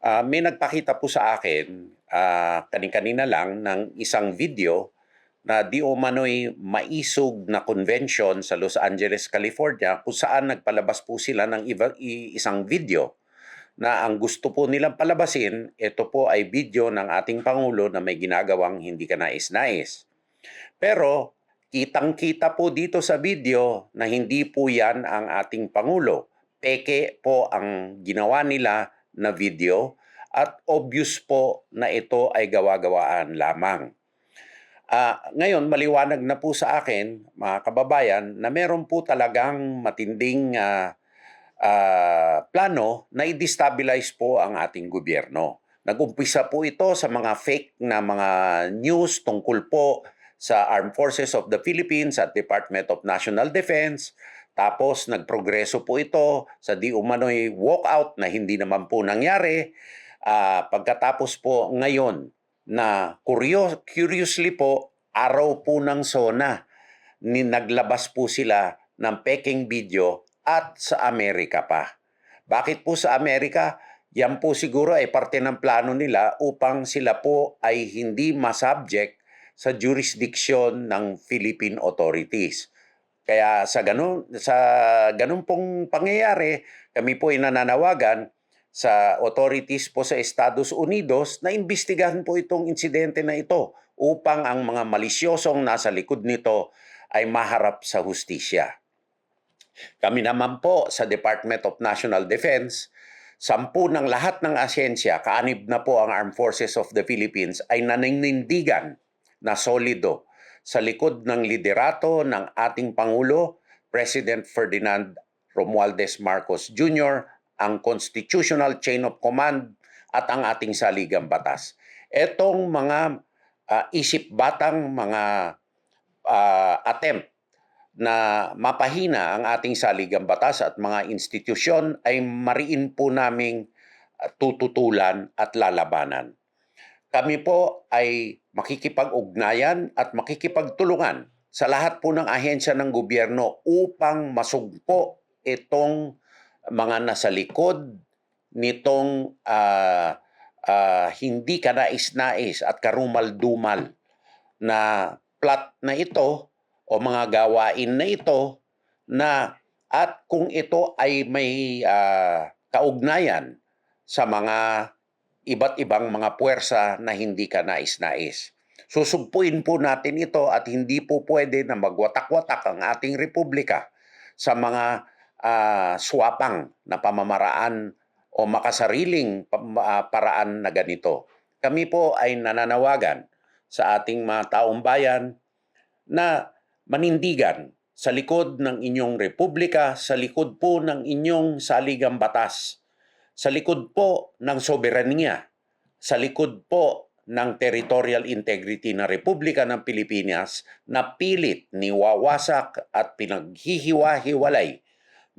Ah, may nagpakita po sa akin, ah, kani-kanina lang ng isang video na di umano'y maisog na convention sa Los Angeles, California kung saan nagpalabas po sila ng iba, isang video na ang gusto po nilang palabasin, ito po ay video ng ating Pangulo na may ginagawang hindi ka nais-nais. Pero kitang-kita po dito sa video na hindi po yan ang ating Pangulo. Peke po ang ginawa nila na video at obvious po na ito ay gawa-gawaan lamang. Ah, ngayon, maliwanag na po sa akin, mga kababayan, na meron po talagang matinding ah, ah, plano na i-destabilize po ang ating gobyerno. Nag-umpisa po ito sa mga fake na mga news tungkol po sa Armed Forces of the Philippines at Department of National Defense. Tapos nagprogreso po ito sa di umano'y walkout na hindi naman po nangyari. Ah, pagkatapos po ngayon na curious, curiously po, araw po ng SONA, ni naglabas po sila ng peking video at sa Amerika pa. Bakit po sa Amerika? Yan po siguro ay parte ng plano nila upang sila po ay hindi masubject sa jurisdiction ng Philippine authorities. Kaya sa ganun, sa ganun pong pangyayari, kami po ay nananawagan sa authorities po sa Estados Unidos na imbestigahan po itong insidente na ito upang ang mga malisyosong nasa likod nito ay maharap sa hustisya. Kami naman po sa Department of National Defense, sampu ng lahat ng asyensya, kaanib na po ang Armed Forces of the Philippines ay naninindigan na solido sa likod ng liderato ng ating Pangulo, President Ferdinand Romualdez Marcos Jr., ang constitutional chain of command at ang ating saligang batas. Etong mga ah, isip batang mga ah, attempt na mapahina ang ating saligang batas at mga institusyon ay mariin po naming ah, tututulan at lalabanan. Kami po ay makikipag-ugnayan at makikipagtulungan sa lahat po ng ahensya ng gobyerno upang masugpo itong mga nasa likod nitong ah, ah, hindi kanais-nais at karumal-dumal na plot na ito o mga gawain na ito na at kung ito ay may ah, kaugnayan sa mga iba't ibang mga puwersa na hindi ka nais-nais. Susugpuin po natin ito at hindi po pwede na magwatak-watak ang ating republika sa mga ah, swapang na pamamaraan o makasariling ah, paraan na ganito. Kami po ay nananawagan sa ating mga taong bayan na manindigan sa likod ng inyong republika, sa likod po ng inyong saligang batas, sa likod po ng soberanya, sa likod po ng territorial integrity ng Republika ng Pilipinas na pilit niwawasak at pinaghihiwa-hiwalay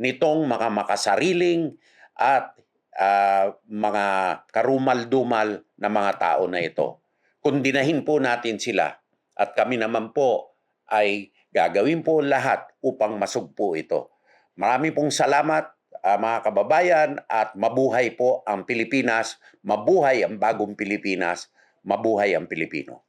nitong mga makasariling at ah, mga karumal-dumal na mga tao na ito. Kundinahin po natin sila at kami naman po ay gagawin po lahat upang masugpo ito. Marami pong salamat ah, mga kababayan at mabuhay po ang Pilipinas, mabuhay ang bagong Pilipinas, mabuhay ang Pilipino.